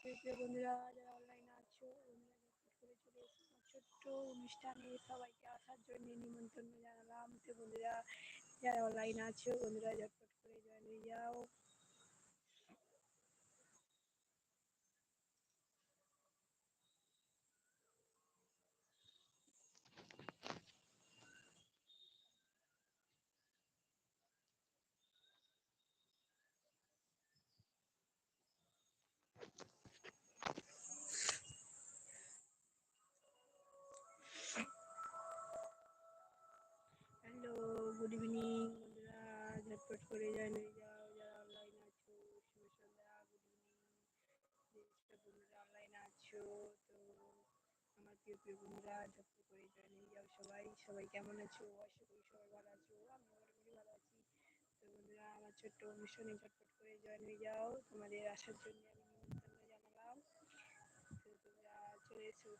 প্রিয় বন্ধুরা, যারা অনলাইনে আছো, বন্ধুরা করে চলে এসো আমার ছোট্ট অনুষ্ঠানে সবাইকে আসার জন্য নিমন্ত্রণ জানালাম। তো বন্ধুরা, যারা অনলাইনে আছো, বন্ধুরা, ঝটপট করে জয়েন হয়ে যাও। প্রিয় প্রিয় বন্ধুরা ঝটপট করে জয়েন হয়ে যাও সবাই। সবাই কেমন আছো? আশা করি সবাই ভালো আছো। আমি মোটামুটি ভালো আছি। তো বন্ধুরা, আমার ছোট্ট অনুষ্ঠানে ঝটপট করে জয়েন হয়ে যাও। তোমাদের আসার জন্য আমি নিমন্ত্রণ জানালাম। তো তোমরা চলে এসো।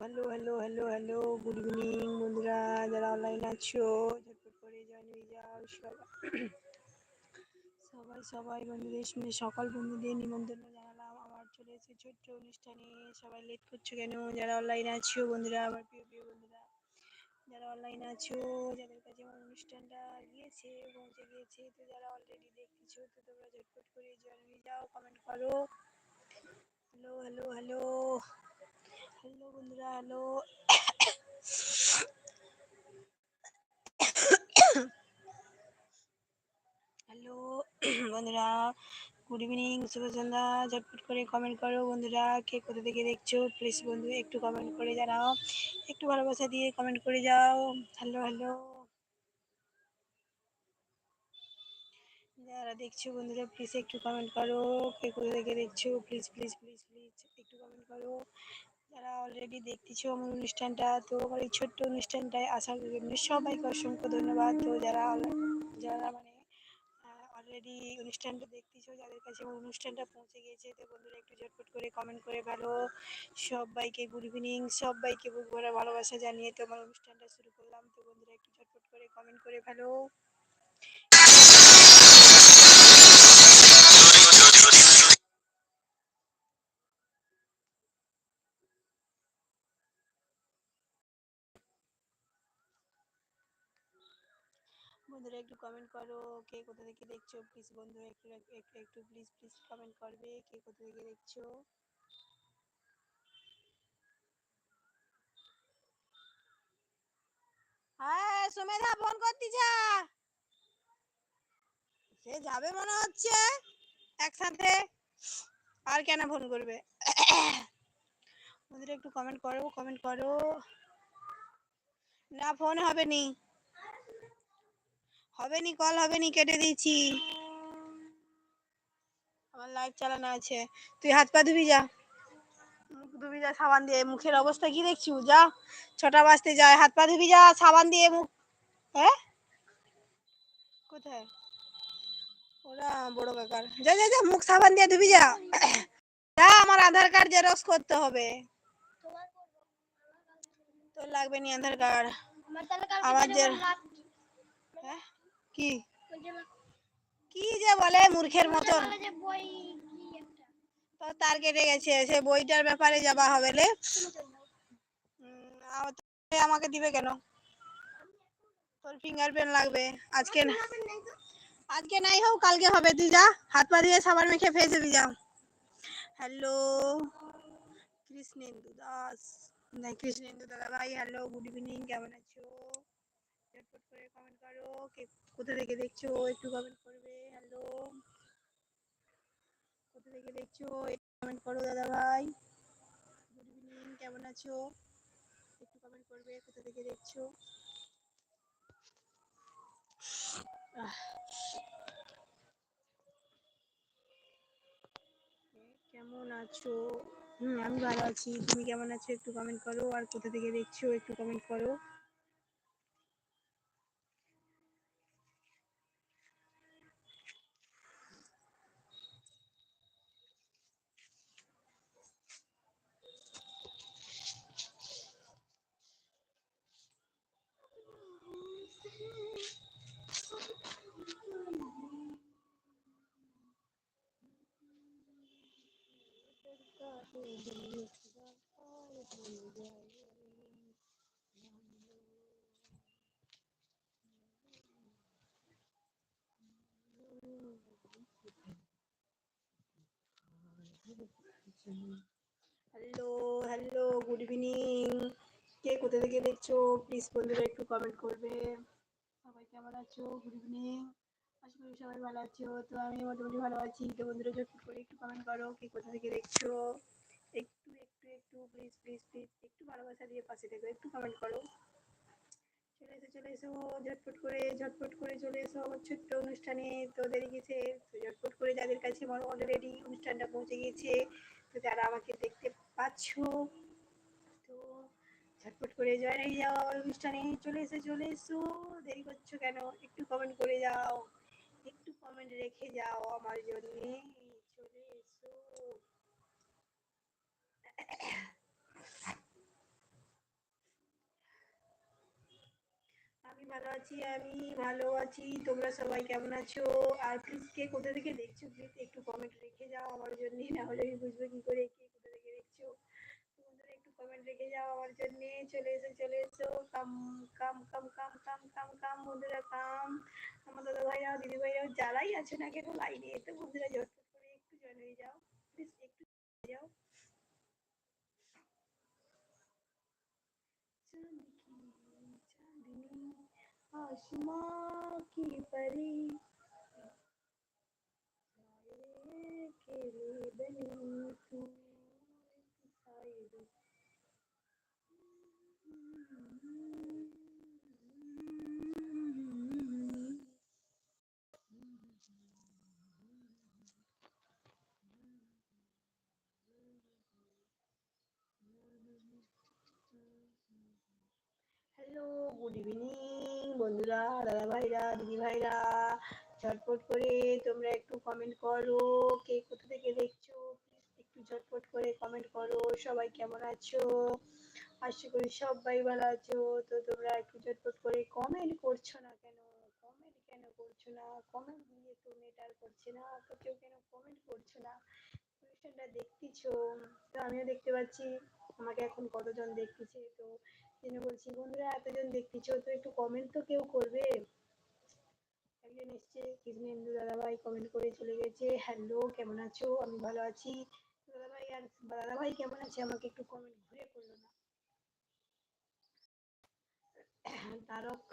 Hello hello hello good evening বন্ধুরা যারা অনলাইন আছো, ঝটপট করে জয়েন হয়ে যাও, সবাই। সবাই সবাই বন্ধুদের শুনে সকল বন্ধুদের নিমন্ত্রণ চলে এসে ছোট্ট অনুষ্ঠানে। সবাই লেট করছ কেন? যারা অনলাইন আছো বন্ধুরা, আমার প্রিয় প্রিয় বন্ধুরা, যারা অনলাইন আছো, যাদের কাছে আমার অনুষ্ঠানটা গিয়েছে, পৌঁছে গিয়েছে, তো যারা অলরেডি দেখতেছো তো তোমরা ঝটপট করে জয়েন যাও কমেন্ট করো। হ্যালো হ্যালো হ্যালো হ্যালো বন্ধুরা হ্যালো হ্যালো বন্ধুরা গুড ইভিনিং শুভ ঝটপট করে কমেন্ট করো বন্ধুরা, কে কোথা থেকে দেখছ? প্লিজ বন্ধু, একটু কমেন্ট করে জানাও। একটু ভালোবাসা দিয়ে কমেন্ট করে যাও। হ্যালো হ্যালো যারা দেখছ, বন্ধুরা প্লিজ একটু কমেন্ট করো। কে কোথা থেকে দেখছ? প্লিজ প্লিজ প্লিজ প্লিজ একটু কমেন্ট করো। যারা অলরেডি দেখতেছো আমার অনুষ্ঠানটা, তো আমার এই ছোট্ট অনুষ্ঠানটায় আসার জন্য সবাইকে অসংখ্য ধন্যবাদ। তো যারা যারা মানে অলরেডি অনুষ্ঠানটা দেখতেছো, যাদের কাছে অনুষ্ঠানটা পৌঁছে গিয়েছে তো বন্ধুরা একটু ঝটপট করে কমেন্ট করে ভালো সবাইকে গুড ইভিনিং সবাইকে বুক ভালোবাসা জানিয়ে তোমার অনুষ্ঠানটা শুরু করলাম। তো বন্ধুরা একটু ঝটপট করে কমেন্ট করে ভালো বন্ধুরা একটু কমেন্ট করো, কে কোথা থেকে দেখছ? প্লিজ বন্ধুরা একটু একটু প্লিজ প্লিজ কমেন্ট করবে, কে কোথা থেকে দেখছ? হ্যাঁ সুমেধা ফোন করতেছে সে যাবে মনে হচ্ছে একসাথে, আর কেন ফোন করবে? বন্ধুরা একটু কমেন্ট করো কমেন্ট করো। না ফোন হবে নি হবে নি কল হবে নি কেটে দিয়েছি। আমার লাইভ চালানো আছে। তুই হাত পা ধুবি যা। মুখ ধুবি যা সাবান দিয়ে। মুখের অবস্থা কি দেখছি যা ছটা বাজতে যায়। হাত পা ধুবি যা সাবান দিয়ে মুখ। হ্যাঁ? কোথায়? ওরা বড় কাকার যা যা যা মুখ সাবান দিয়ে ধুবি যা। যা আমার আধার কার্ড জেরক্স করতে হবে। তোর লাগবে নি আধার কার্ড আমার যে হ্যাঁ? কি? কি যে বলে মূর্খের মতন? তো তার কেটে গেছে সে বইটার ব্যাপারে যাবা হবে লে। আমাকে দিবে কেন? তোর ফিঙ্গারপ্রিন্ট লাগবে। আজকে না- আজকে নাই হোক কালকে হবে। তুই যা হাত পা দিয়ে সাবান মেখে ফেসে দিবি যা। হ্যালো কৃষ্ণেন্দু দাস। নাই কৃষ্ণেন্দু দাদা ভাই হ্যালো গুড ইভিনিং কেমন আছো? ঝটপট করে কমেন্ট করো কে কোথা থেকে দেখছ? একটু কমেন্ট করবে। হ্যালো কোথা থেকে দেখছ? একটু কমেন্ট করো, দাদা ভাই। গুড ইভিনিং কেমন আছো? একটু কমেন্ট করবে, কোথা থেকে দেখছ? কেমন আছো? হুম, আমি ভালো আছি। তুমি কেমন আছো? একটু কমেন্ট করো। আর কোথা থেকে দেখছ? একটু কমেন্ট করো। হ্যালো হ্যালো গুড ইভিনিং কে কোথা থেকে দেখছ? প্লিজ বন্ধুরা একটু কমেন্ট করবে। সবাই কেমন আছো? গুড ইভিনিং আশা করি সবাই ভালো আছো। তো আমি মোটামুটি ভালো আছি। তো বন্ধুরা ঝটপট করে একটু কমেন্ট করো, কে কোথা থেকে দেখছ? একটু একটু একটু প্লিজ প্লিজ প্লিজ একটু ভালোবাসা দিয়ে পাশে থেকো একটু কমেন্ট করো। চলে এসো চলে এসো, ঝটপট করে ঝটপট করে চলে এসো আমার ছোট্ট অনুষ্ঠানে। তো দেরি গেছে, তো ঝটপট করে যাদের কাছে আমার অলরেডি অনুষ্ঠানটা পৌঁছে গেছে তো যারা আমাকে দেখতে পাচ্ছো, তো ঝটপট করে জয়েন হয়ে যাও অনুষ্ঠানে। চলে এসো চলে এসো, দেরি করছ কেন? একটু কমেন্ট করে যাও, একটু কমেন্ট রেখে যাও আমার জন্যে। চলে এসো। আমি ভালো আছি, আমি ভালো আছি। তোমরা সবাই কেমন আছো? আর প্লিজ কে কোথা থেকে দেখছ? প্লিজ একটু কমেন্ট রেখে যাও আমার জন্য, না হলে আমি বুঝব কি করে কে কোথা থেকে দেখছ। একটু কমেন্ট রেখে যাও আমার জন্য। চলে এসো চলে এসো। কাম কাম কাম কাম কাম কাম কাম, বন্ধুরা, কাম। আমার দাদা দিদি যারাই আছে না কেন, লাইনে তো বন্ধুরা, ঝটপট করে একটু জয়েন হয়ে যাও। প্লিজ একটু যাও। आसमां की परी। के लिए बनी तू हेलो गुड इवनिंग। বন্ধুরা, দাদা ভাইরা, দিদি ভাইরা, ঝটপট করে তোমরা একটু কমেন্ট করো। কে কোথা থেকে দেখছ? একটু ঝটপট করে কমেন্ট করো। সবাই কেমন আছো? আশা করি সবাই ভালো আছো। তো তোমরা একটু ঝটপট করে কমেন্ট করছ না কেন? কমেন্ট কেন করছ না? কমেন্ট দিয়ে তো নেট আর করছে না। তো কেউ কেন কমেন্ট করছ না? অনুষ্ঠানটা দেখতেছো। তো আমিও দেখতে পাচ্ছি। আমাকে এখন কতজন দেখতেছে? তো জন্য বলছি, বন্ধুরা, এতজন দেখতেছো, তো একটু কমেন্ট তো কেউ করবে? একজন এসছে কৃষ্ণেন্দু দাদাভাই কমেন্ট করে চলে গেছে। হ্যালো কেমন আছো? আমি ভালো আছি। দাদাভাই আর দাদাভাই কেমন আছে? আমাকে একটু কমেন্ট ঘুরে করল না। তারক,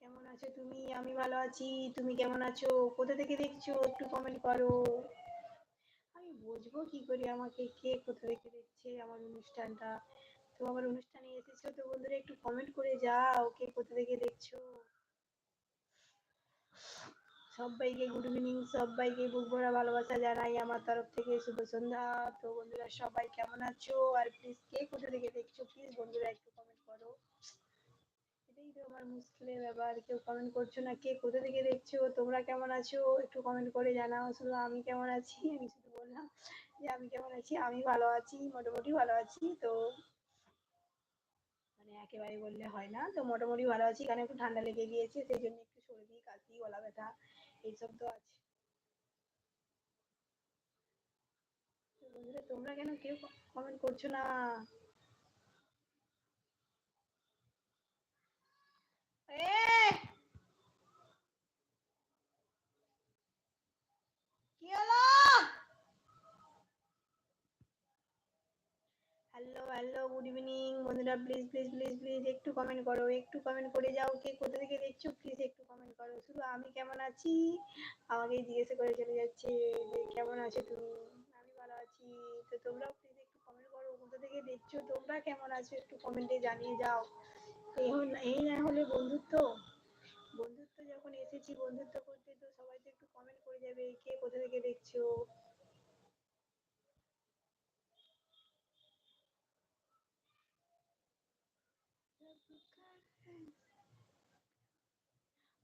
কেমন আছো তুমি? আমি ভালো আছি। তুমি কেমন আছো? কোথা থেকে দেখছ? একটু কমেন্ট করো। আমি বুঝব কি করে? আমাকে কে কোথা থেকে দেখছে? আমার অনুষ্ঠানটা তো আমার অনুষ্ঠানে এসেছ তো বন্ধুরা একটু কমেন্ট করে যাও কে কোথা থেকে দেখছ। সবাইকে গুড ইভিনিং সবাইকে বুক ভরা ভালোবাসা জানাই আমার তরফ থেকে, শুভ সন্ধ্যা। তো বন্ধুরা সবাই কেমন আছো? আর প্লিজ কে কোথা থেকে দেখছ? প্লিজ বন্ধুরা একটু কমেন্ট করো। এটাই তো আমার মুশকিলের ব্যাপার, কেউ কমেন্ট করছ না কে কোথা থেকে দেখছ? তোমরা কেমন আছো? একটু কমেন্ট করে জানাও, শুধু আমি কেমন আছি? আমি শুধু বললাম যে আমি কেমন আছি? আমি ভালো আছি, মোটামুটি ভালো আছি। তো মানে একেবারে বললে হয় না। তো মোটামুটি ভালো আছি। কারণ একটু ঠান্ডা লেগে গিয়েছে, সেই জন্য একটু সর্দি, কাশি, গলা ব্যথা এইসব তো আছে। তোমরা কেন কেউ কমেন্ট করছ না? এ কি হলো হ্যালো গুড ইভিনিং বন্ধুরা প্লিজ প্লিজ প্লিজ প্লিজ একটু কমেন্ট করো। একটু কমেন্ট করে যাও কে কোথা থেকে দেখছ প্লিজ একটু কমেন্ট করো। শুধু আমি কেমন আছি? আমাকে জিজ্ঞাসা করে চলে যাচ্ছে যে কেমন আছো তুমি? আমি ভালো আছি। তো তোমরাও প্লিজ একটু কমেন্ট করো, কোথা থেকে দেখছ? তোমরা কেমন আছো? একটু কমেন্টে জানিয়ে যাও। হল- এই না হলে বন্ধুত্ব। বন্ধুত্ব যখন এসেছি, বন্ধুত্ব করতে তো সবাই তো একটু কমেন্ট করে যাবে, কে কোথা থেকে দেখছ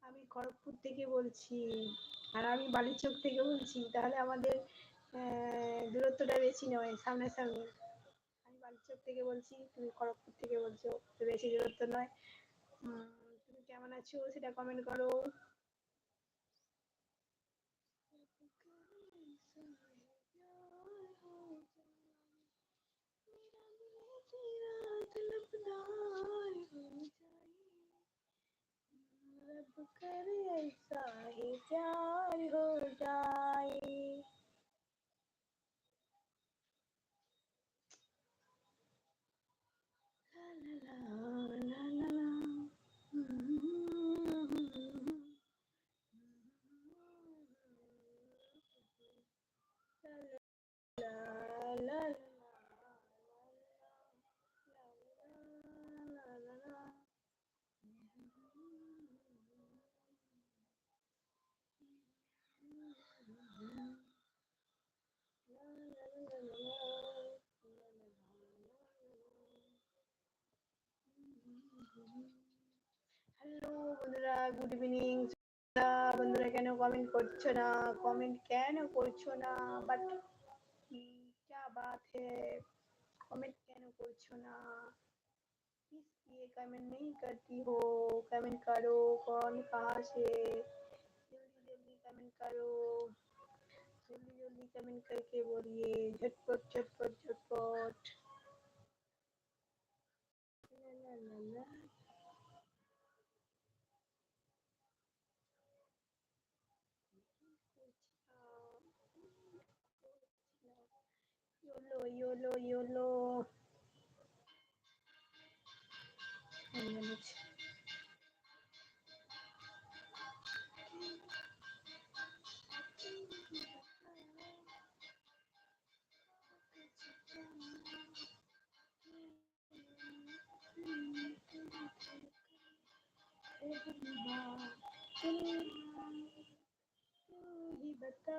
আমি খড়গপুর থেকে বলছি, আর আমি বালিচক থেকে বলছি, তাহলে আমাদের দূরত্বটা বেশি নয়, সামনাসামনি। আমি বালিচক থেকে বলছি, তুমি খড়গপুর থেকে বলছো বেশি দূরত্ব নয়। তুমি কেমন আছো সেটা কমেন্ট করো। হ্যালো বন্ধুরা গুড ইভিনিং বন্ধুরা কেন কমেন্ট করছো না কমেন্ট কেন করছো না বাট क्या बात है कमेंट কেন করছো না किस लिए कमेंट नहीं करती हो कमेंट करो कौन कहाँ से जल्दी जल्दी कमेंट करो जल्दी जल्दी कमेंट करके बोलिए झटपट झटपट झटपट YOLO, YOLO, YOLO. One minute. बता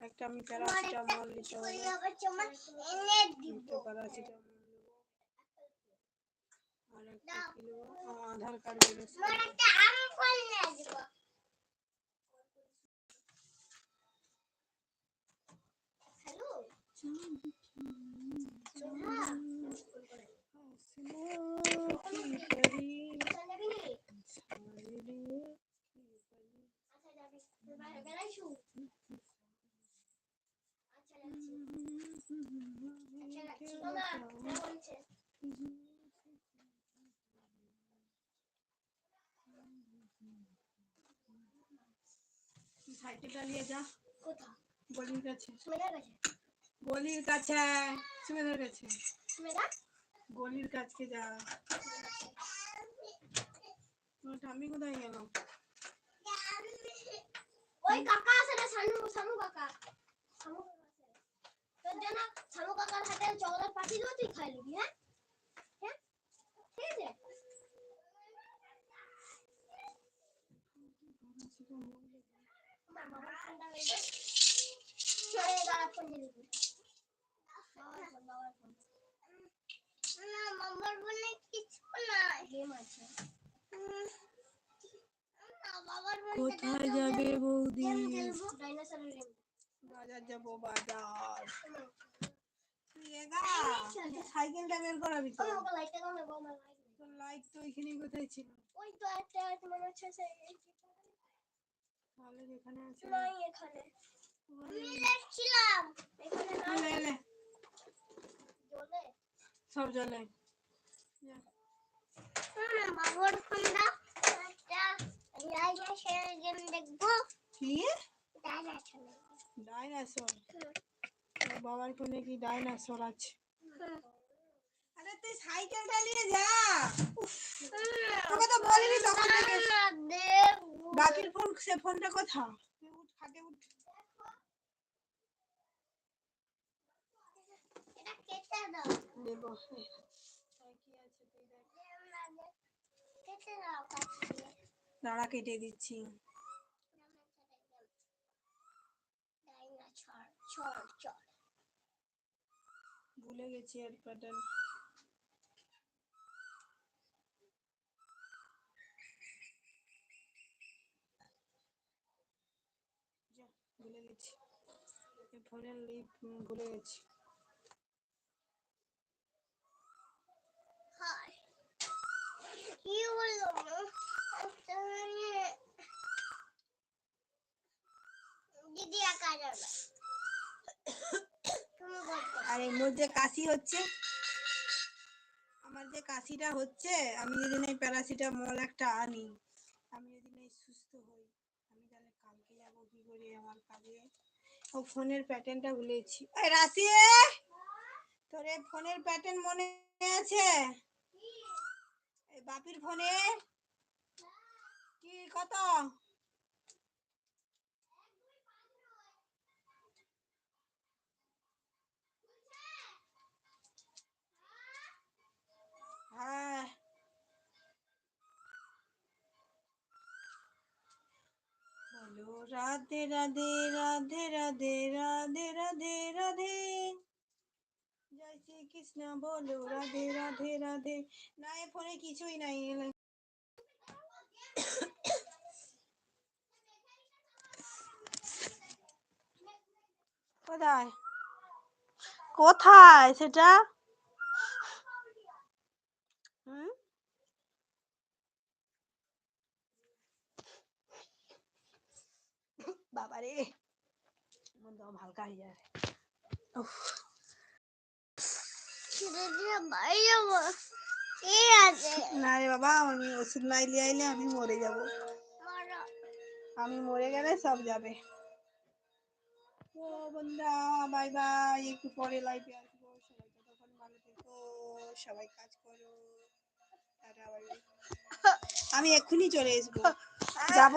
একটা আমি প্যারাসিটামল নিতে আধার কার্ড হ্যালো সোনা কি করি কোথায় যাবি নি সারিরে আচ্ছা যাবি তুই বাইরে বেড়াইছু আচ্ছা যাচ্ছি আচ্ছা যাচ্ছি বাবা হ্যাঁ বলছে সাইকেলটা নিয়ে যা। কোথা গলির কাছে। সুমেদার গলির কাছে। সুমেধার কাছে। গলির কাছে যা। ঠাম্মি কোথায় গেল? ওই কাকা আছে না সানু সানু কাকা। সানু তোর জন্য সানু কাকার হাতে চকলেট পাঠিয়ে দেবো তুই খাই নিবি হ্যাঁ? হ্যাঁ? ঠিক আছে আমার বাবার ফোনটা বের কর। চলে দাঁড়া ফোন দিয়ে দিবি বাবার ফোন বাবার ফোন না বাবার ফোনে কিছু নাই গেম আছে না বাবার কোথায় যাবে বৌদি? বাজার যাব বাজার। সাইকেলটা বের করাবি তো? লাইট তো ওইখানে কোথায় ছিল? ওই তো একটা আছে মনে হচ্ছে তাহলে এখানে আছে নাই এখানে। আমি দেখছিলাম। এখানে না এলে এলে। সব যা। না বাবার ফোনটা। গেম দেখব। কি? ডাইনোসর। ডাইনোসর? বাবার ফোনে কি ডাইনোসর আছে? আরে তুই সাইকেলটা নিয়ে যা। তোকে তো বলিনি তখন থেকে। বাকির ফোন সে ফোনটা কোথা উঠ খাটে উঠ। এটা কেটে দাও। দেবো কি আছে তুই দেখ। কেটে দাও কাটতে দাঁড়া কেটে দিচ্ছি। ডাইনোসর চল চল ভুলে গেছি এর প্যাটার্ন যা, ভুলে গেছি এই ফোনের লিপ ভুলে গেছি। আর এর মধ্যে কাশি হচ্ছে আমার যে কাশিটা হচ্ছে আমি যদি না প্যারাসিটামল একটা আনি আমি যদি না সুস্থ হই আমি তাহলে কালকে যাব কি করে আমার কাজে? ও ফোনের প্যাটার্নটা ভুলেছি। রাশি, তোর এই ফোনের প্যাটার্ন মনে আছে? এই বাপির ফোনে? কি কত হ্যাঁ বলো রাধে রাধে রাধে রাধে রাধে রাধে রাধে। জয় শ্রী কৃষ্ণ বলো রাধে রাধে রাধে। না, এ ফোনে কিছুই নাই। কোথায়? কোথায় সেটা হুম বাবারে। আমার দম হালকা হয়ে যায় না রে বাবা আমি ওষুধ নাই আইলে আমি মরে যাব। আমি মরে গেলে সব যাবে। তো বন্ধুরা বাই বাই। একটু পরে লাইভে আসব। সবাই ততক্ষণ ভালো থেকো। সবাই কাজ করো। আমি এক্ষুনি চলে আসব। যাব।